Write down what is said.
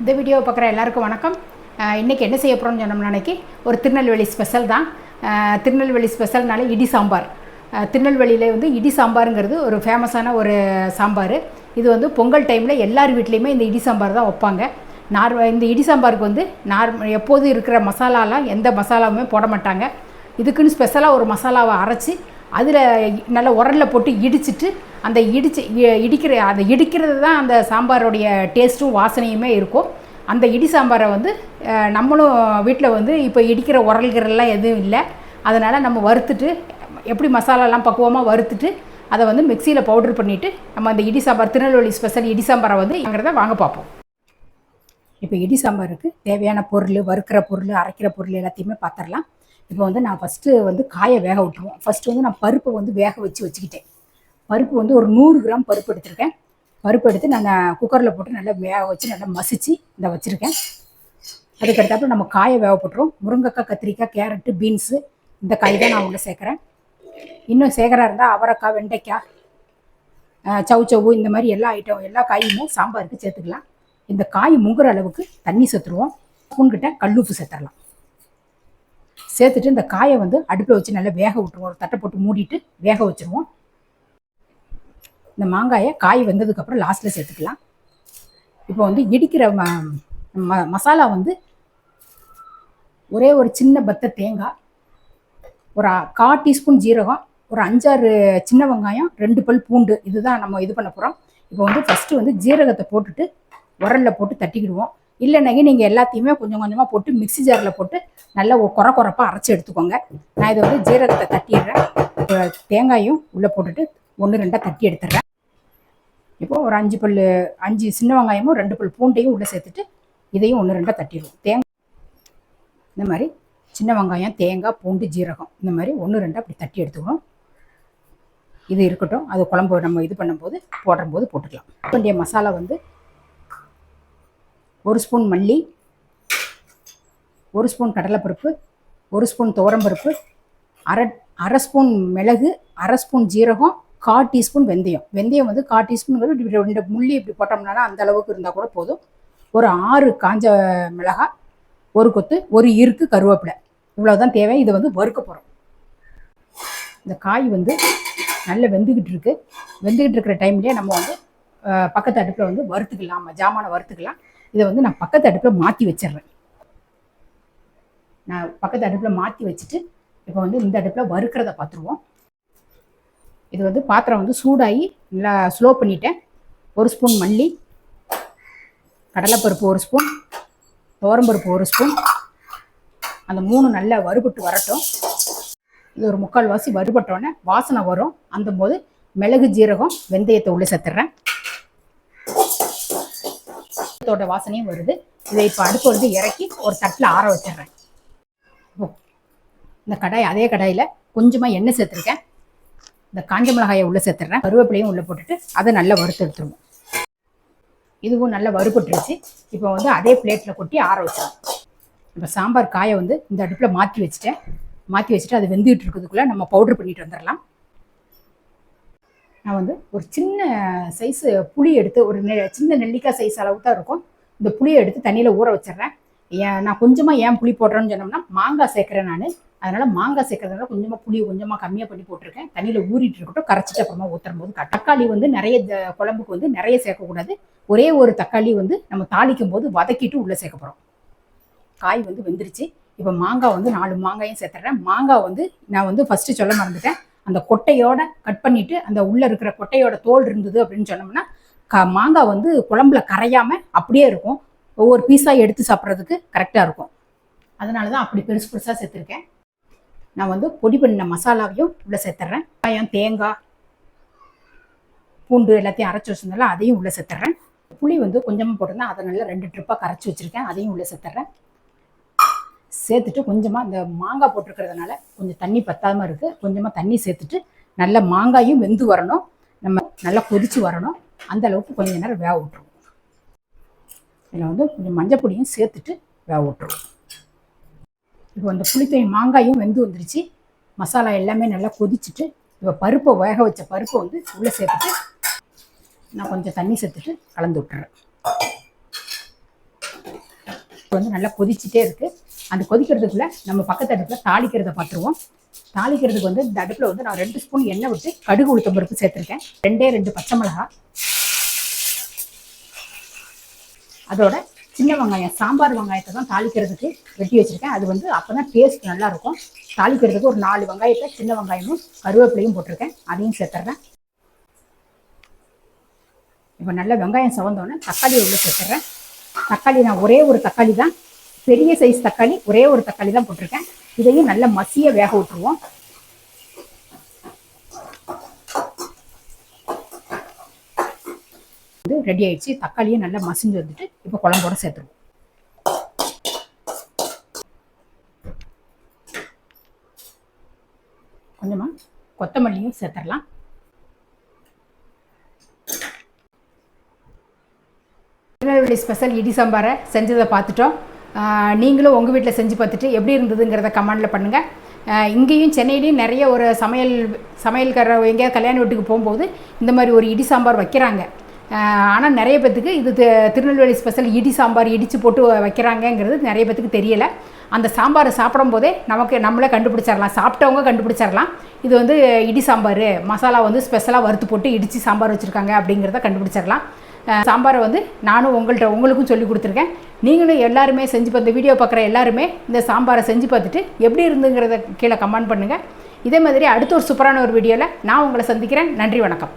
இந்த வீடியோவை பார்க்குற எல்லாருக்கும் வணக்கம். இன்றைக்கி என்ன செய்ய போகிறோம்னு சொன்னோம்னா அன்னைக்கு ஒரு திருநெல்வேலி ஸ்பெஷல் தான். திருநெல்வேலி ஸ்பெஷல்னால இடி சாம்பார். திருநெல்வேலியில் வந்து இடி சாம்பாருங்கிறது ஒரு ஃபேமஸான ஒரு சாம்பார். இது வந்து பொங்கல் டைமில் எல்லார் வீட்லேயுமே இந்த இடி சாம்பார் தான் வைப்பாங்க. நார் இந்த இடி சாம்பாருக்கு வந்து நார் எப்போதும் இருக்கிற மசாலாலாம் எந்த மசாலாவுமே போட மாட்டாங்க. இதுக்குன்னு ஸ்பெஷலாக ஒரு மசாலாவை அரைச்சி அதில் நல்ல உரலில் போட்டு இடிச்சிட்டு அந்த இடிச்சு இ- இடிக்கிற அந்த இடிக்கிறது தான் அந்த சாம்பாரோடைய டேஸ்ட்டும் வாசனையுமே இருக்கும். அந்த இடி சாம்பாரை வந்து நம்மளும் வீட்டில் வந்து இப்போ இடிக்கிற உரல்கிறெல்லாம் எதுவும் இல்லை. அதனால் நம்ம வறுத்துட்டு எப்படி மசாலாலாம் பக்குவமாக வறுத்துட்டு அதை வந்து மிக்சியில் பவுடர் பண்ணிவிட்டு நம்ம அந்த இடி சாம்பார் திருநெல்வேலி ஸ்பெஷல் இடி சாம்பாரை வந்து எங்கிறத வாங்க பார்ப்போம். இப்போ இடி சாம்பாருக்கு தேவையான பொருள் வறுக்கிற பொருள் அரைக்கிற பொருள் எல்லாத்தையுமே பார்த்துடலாம். இப்போ வந்து நான் ஃபஸ்ட்டு வந்து காயை வேக விட்டுருவோம். ஃபஸ்ட்டு வந்து நான் பருப்பை வந்து வேக வச்சு வச்சுக்கிட்டேன். பருப்பு வந்து ஒரு நூறு கிராம் பருப்பு எடுத்திருக்கேன். பருப்பு எடுத்து நான் குக்கரில் போட்டு நல்லா வேக வச்சு நல்லா மசிச்சு இந்த வச்சுருக்கேன். அதுக்கடுத்தாப்புல நம்ம காயை வேக போட்டுருவோம். முருங்கைக்காய் கத்திரிக்காய் கேரட்டு பீன்ஸு இந்த காய் தான் நான் உள்ள சேர்க்குறேன். இன்னும் சேர்க்குறா இருந்தால் அவரைக்காய் வெண்டைக்காய் சவு சவு இந்த மாதிரி எல்லா ஐட்டம் எல்லா காயுமே சாம்பாருக்கு சேர்த்துக்கலாம். இந்த காய் முங்குற அளவுக்கு தண்ணி சேர்த்துருவோம். ஸ்பூன்கிட்ட கல்லுப்பு சேர்த்துடலாம். சேர்த்துட்டு இந்த காயை வந்து அடுப்பில் வச்சு நல்லா வேக விட்டுருவோம். ஒரு தட்டை போட்டு மூடிட்டு வேக வச்சுருவோம். இந்த மாங்காயை காய் வந்ததுக்கப்புறம் லாஸ்ட்டில் சேர்த்துக்கலாம். இப்போ வந்து இடிக்கிற ம ம- மசாலா வந்து ஒரே ஒரு சின்ன பத்த தேங்காய் ஒரு கா டீஸ்பூன் ஜீரகம் ஒரு அஞ்சாறு சின்ன வெங்காயம் ரெண்டு பல் பூண்டு இதுதான் நம்ம இது பண்ண போகிறோம் இப்போ வந்து ஃபஸ்ட்டு வந்து ஜீரகத்தை போட்டுட்டு உரலில் போட்டு தட்டிக்கிடுவோம். இல்லைனாக்கி நீங்கள் எல்லாத்தையுமே கொஞ்சம் கொஞ்சமாக போட்டு மிக்ஸி ஜாரில் போட்டு நல்லா குறை குறைப்பாக அரைச்சி எடுத்துக்கோங்க. நான் இதை வந்து ஜீரகத்தை தட்டிடுறேன். தேங்காயும் உள்ளே போட்டுட்டு ஒன்று ரெண்டாக தட்டி எடுத்துடுறேன். இப்போ ஒரு அஞ்சு பல் அஞ்சு சின்ன வெங்காயமும் ரெண்டு பல் பூண்டையும் உள்ளே சேர்த்துட்டு இதையும் ஒன்று ரெண்டாக தட்டிடுவோம். தேங்காய் இந்த மாதிரி சின்ன வெங்காயம் தேங்காய் பூண்டு ஜீரகம் இந்த மாதிரி ஒன்று ரெண்டாக அப்படி தட்டி எடுத்துக்கணும். இது இருக்கட்டும். அது குழம்பு நம்ம இது பண்ணும்போது போடும்போது போட்டுக்கலாம். வேண்டிய மசாலா வந்து ஒரு ஸ்பூன் மல்லி ஒரு ஸ்பூன் கடலைப்பருப்பு ஒரு ஸ்பூன் துவரம்பருப்பு அரை அரை ஸ்பூன் மிளகு அரை ஸ்பூன் ஜீரகம் கால் டீஸ்பூன் வெந்தயம். வெந்தயம் வந்து கால் டீஸ்பூன் இப்படி ரெண்டு முள்ளி இப்படி போட்டோம்னா அந்த அளவுக்கு இருந்தால் கூட போதும். ஒரு ஆறு காஞ்ச மிளகாய் ஒரு கொத்து ஒரு இருக்கு கருவேப்பிலை. இவ்வளோதான் தேவை. இதை வந்து வறுக்க போகிறோம் இந்த காய் வந்து நல்லா வெந்துக்கிட்டு இருக்கு. வெந்துக்கிட்டு இருக்கிற டைம்லேயே நம்ம வந்து பக்கத்து அடுப்பில் வந்து வறுத்துக்கலாம். ஜாமானை வறுத்துக்கலாம். இதை வந்து நான் பக்கத்து அடுப்பில் மாற்றி வச்சிடுறேன். நான் பக்கத்து அடுப்பில் மாற்றி வச்சுட்டு இப்போ வந்து இந்த அடுப்பில் வறுக்கிறத பார்த்துருவோம் இது வந்து பாத்திரம் வந்து சூடாகி நல்லா ஸ்லோ பண்ணிட்டேன். ஒரு ஸ்பூன் மல்லி கடலைப்பருப்பு ஒரு ஸ்பூன் துவரம்பருப்பு ஒரு ஸ்பூன் அந்த மூணு நல்லா வறுபட்டு வரட்டும். இது ஒரு முக்கால் வாசி வறுபட்டோன்னே வாசனை வரும். அந்த போது மிளகு ஜீரகம் வெந்தயத்தை உள்ளே சேர்த்துறேன். தோட்ட வாசனையும் வருது. இதை இப்போ அடுப்பு வந்து இறக்கி ஒரு தட்டில் ஆற வச்சிடுறேன். இந்த கடாய் அதே கடாயில் கொஞ்சமாக எண்ணெய் சேர்த்துருக்கேன். இந்த காஞ்ச மிளகாயை உள்ளே சேர்த்துறேன் கருவேப்பிலையும் உள்ளே போட்டுட்டு அதை நல்லா வறுத்து எடுத்துருவோம் இதுவும் நல்லா வறுபட்டுருச்சு. இப்போ வந்து அதே பிளேட்டில் கொட்டி ஆற வச்சிடும் இப்போ சாம்பார் காயை வந்து இந்த அடுப்பில் மாற்றி வச்சுட்டேன். மாற்றி வச்சுட்டு அது வெந்துகிட்டு இருக்கிறதுக்குள்ளே நம்ம பவுடர் பண்ணிட்டு வந்துடலாம். நான் வந்து ஒரு சின்ன சைஸு புளி எடுத்து ஒரு நெ சின்ன நெல்லிக்காய் சைஸ் அளவு தான் இருக்கும். இந்த புளியை எடுத்து தண்ணியில் ஊற வச்சிடுறேன். ஏன் நான் கொஞ்சமாக ஏன் புளி போடுறேன்னு சொன்னோம்னா மாங்காய் சேர்க்குறேன் நான். அதனால் மாங்காய் சேர்க்கறதுனால கொஞ்சமாக புளி கொஞ்சமாக கம்மியாக பண்ணி போட்டிருக்கேன். தண்ணியில் ஊறிட்டு இருக்கட்டும் கரைச்சிட்டு அப்புறமா ஊற்றும் போது தக்காளி வந்து நிறைய குழம்புக்கு வந்து நிறைய சேர்க்கக்கூடாது ஒரே ஒரு தக்காளி வந்து நம்ம தாளிக்கும் போது வதக்கிட்டு உள்ளே சேர்க்க போகிறோம் காய் வந்து வெந்துருச்சு. இப்போ மாங்காய் வந்து நாலு மாங்காயும் சேர்த்துறேன். மாங்காய் வந்து நான் வந்து ஃபஸ்ட்டு சொல்ல மறந்துட்டேன். அந்த கொட்டையோட கட் பண்ணிவிட்டு அந்த உள்ளே இருக்கிற கொட்டையோட தோல் இருந்தது அப்படின்னு சொன்னோம்னா க மாங்காய் வந்து குழம்புல கரையாமல் அப்படியே இருக்கும். ஒவ்வொரு பீஸாக எடுத்து சாப்பிட்றதுக்கு கரெக்டாக இருக்கும். அதனால தான் அப்படி பெருசு பெருசாக சேர்த்துருக்கேன். நான் வந்து பொடி பண்ண மசாலாவையும் உள்ளே சேர்த்துறேன். வெங்காயம் தேங்காய் பூண்டு எல்லாத்தையும் அரைச்சி வச்சிருந்தால அதையும் உள்ளே சேர்த்துறேன். புளி வந்து கொஞ்சமாக போட்டிருந்தேன் அதை நல்லா ரெண்டு ட்ரிப்பாக கரைச்சி வச்சுருக்கேன் அதையும் உள்ளே சேர்த்துறேன். சேர்த்துட்டு கொஞ்சமாக இந்த மாங்காய் போட்டிருக்கிறதுனால கொஞ்சம் தண்ணி பத்தாமல் இருக்குது கொஞ்சமாக தண்ணி சேர்த்துட்டு நல்ல மாங்காயும் வெந்து வரணும். நம்ம நல்லா கொதித்து வரணும். அந்த அளவுக்கு கொஞ்ச நேரம் வேக விட்டுருவோம். இதில் வந்து கொஞ்சம் மஞ்சள் பொடியும் சேர்த்துட்டு வேக விட்டுருவோம். இப்போ அந்த புளித்தையும் மாங்காயும் வெந்து வந்துருச்சு. மசாலா எல்லாமே நல்லா கொதிச்சுட்டு இப்போ பருப்பை வேக வச்ச பருப்பை வந்து உள்ளே சேர்த்துட்டு நான் கொஞ்சம் தண்ணி சேர்த்துட்டு கலந்து விட்டுறேன். இப்போ வந்து நல்லா கொதிச்சுட்டே இருக்குது அந்த கொதிக்கிறதுக்குள்ளே நம்ம பக்கத்து அடுப்பில் தாளிக்கிறத பார்த்துருவோம். தாளிக்கிறதுக்கு வந்து இந்த அடுப்பில் வந்து நான் ரெண்டு ஸ்பூன் எண்ணெய் விட்டு கடுகு உளுத்தம் பருப்பு சேர்த்துருக்கேன். ரெண்டே ரெண்டு பச்சை மிளகா அதோட சின்ன வெங்காயம் சாம்பார் வெங்காயத்தை தான் தாளிக்கிறதுக்கு வெட்டி வச்சுருக்கேன். அது வந்து அப்போ தான் டேஸ்ட் நல்லாயிருக்கும். தாளிக்கிறதுக்கு ஒரு நாலு வெங்காயத்தை சின்ன வெங்காயமும் கருவேப்பிலையும் போட்டிருக்கேன். அதையும் சேர்த்துட்றேன் இப்போ நல்லா வெங்காயம் சவந்தோன்னே தக்காளி உள்ள சேர்த்துட்றேன் தக்காளி நான் ஒரே ஒரு தக்காளி தான் பெரிய சைஸ் தக்காளி ஒரே ஒரு தக்காளி தான் போட்டிருக்கேன். இதையும் நல்லா மசிய வேக விட்டுருவோம். வந்து ரெடி ஆயிடுச்சு. தக்காளியும் நல்லா மசிஞ்சு வந்துட்டு இப்போ குழம்போட சேர்த்துருவோம் கொஞ்சமா கொத்தமல்லியும் சேர்த்துடலாம். திருநெல்வேலி ஸ்பெஷல் இடி சாம்பாரை செஞ்சதை பார்த்துட்டோம். நீங்களும் உங்கள் வீட்டில் செஞ்சு பார்த்துட்டு எப்படி இருந்ததுங்கிறத கமெண்டில் பண்ணுங்கள் இங்கேயும் சென்னையிலையும் நிறைய ஒரு சமையல் சமையல்கார எங்கேயாவது கல்யாண வீட்டுக்கு போகும்போது இந்த மாதிரி ஒரு இடி சாம்பார் வைக்கிறாங்க. ஆனால் நிறைய பேத்துக்கு இது திருநெல்வேலி ஸ்பெஷல் இடி சாம்பார் இடித்து போட்டு வைக்கிறாங்கங்கிறது நிறைய பேத்துக்கு தெரியலை. அந்த சாம்பாரை சாப்பிடும் போதே நமக்கு நம்மளே கண்டுபிடிச்சிடலாம். சாப்பிட்டவங்க கண்டுபிடிச்சிடலாம். இது வந்து இடி சாம்பார். மசாலா வந்து ஸ்பெஷலாக வறுத்து போட்டு இடித்து சாம்பார் வச்சுருக்காங்க அப்படிங்கிறத கண்டுபிடிச்சிடலாம். சாம்பாரை வந்து நானும் உங்கள்கிட்ட உங்களுக்கும் சொல்லி கொடுத்துருக்கேன். நீங்களும் எல்லாருமே செஞ்சு பார்த்து இந்த வீடியோ பார்க்குற எல்லாருமே இந்த சாம்பாரை செஞ்சு பார்த்துட்டு எப்படி இருந்துங்கிறத கீழே கமெண்ட் பண்ணுங்கள் இதே மாதிரி அடுத்த ஒரு சூப்பரான ஒரு வீடியோவில் நான் உங்களை சந்திக்கிறேன். நன்றி வணக்கம்.